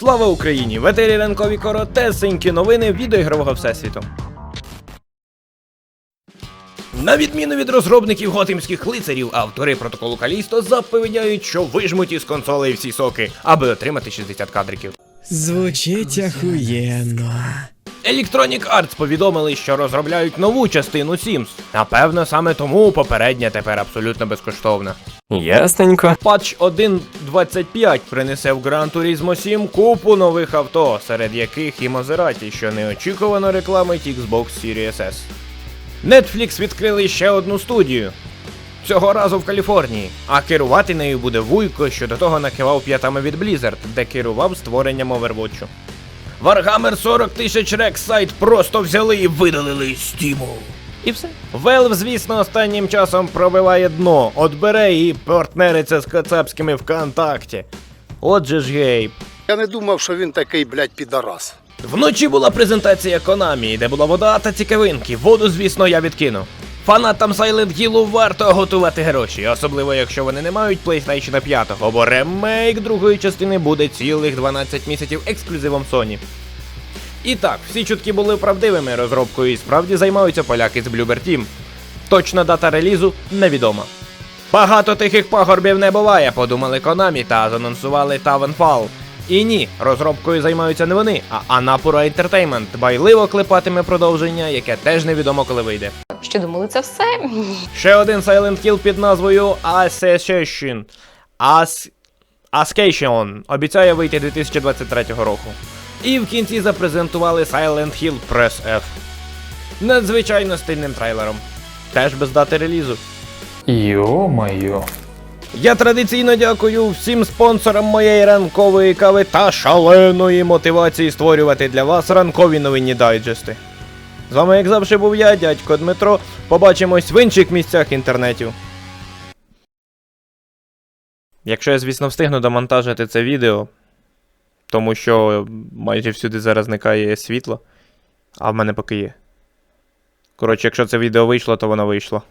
Слава Україні! В етері ранкові коротесенькі новини відеоігрового всесвіту. На відміну від розробників готимських лицарів, автори протоколу Калісто запевняють, що вижмуть із консолей всі соки, аби отримати 60 кадриків. Звучить ахуєнно. Electronic Arts повідомили, що розробляють нову частину Sims. Напевно, саме тому попередня тепер абсолютно безкоштовна. Ясненько. Патч 1.25 принесе в Gran Turismo 7 купу нових авто, серед яких і Мазераті, що неочікувано рекламить Xbox Series S. Netflix відкрили ще одну студію. Цього разу в Каліфорнії, а керувати нею буде Вуйко, що до того накивав п'ятами від Blizzard, де керував створенням Overwatch. Warhammer 40 тисяч рек сайт просто взяли і видалили з Steam. І все. Valve, звісно, останнім часом пробиває дно, от бере і партнериться з кацапськими ВКонтакті. Отже ж гейб. Я не думав, що він такий, блядь, підарас. Вночі була презентація Konami, де була вода та цікавинки. Воду, звісно, я відкину. Фанатам Silent Hill варто готувати гроші, особливо якщо вони не мають PlayStation 5, бо ремейк другої частини буде цілих 12 місяців ексклюзивом Sony. І так, всі чутки були правдивими розробкою і справді займаються поляки з Bloober Team. Точна дата релізу невідома. Багато тихих пагорбів не буває, подумали Konami та занонсували Tavenfall. І ні, розробкою займаються не вони, а Anapura Entertainment дбайливо клепатиме продовження, яке теж невідомо коли вийде. Що думали, це все? Ще один Silent Hill під назвою Assassination. As... Ascension обіцяє вийти 2023 року. І в кінці запрезентували Silent Hill Press F. Надзвичайно стильним трейлером. Теж без дати релізу. Йо-моє. Я традиційно дякую всім спонсорам моєї ранкової кави та шаленої мотивації створювати для вас ранкові новинні дайджести. З вами, як завжди, був я, дядько Дмитро. Побачимось в інших місцях інтернетів. Якщо я, звісно, встигну домонтажити це відео, тому що майже всюди зараз зникає світло, а в мене поки є. Коротше, якщо це відео вийшло, то воно вийшло.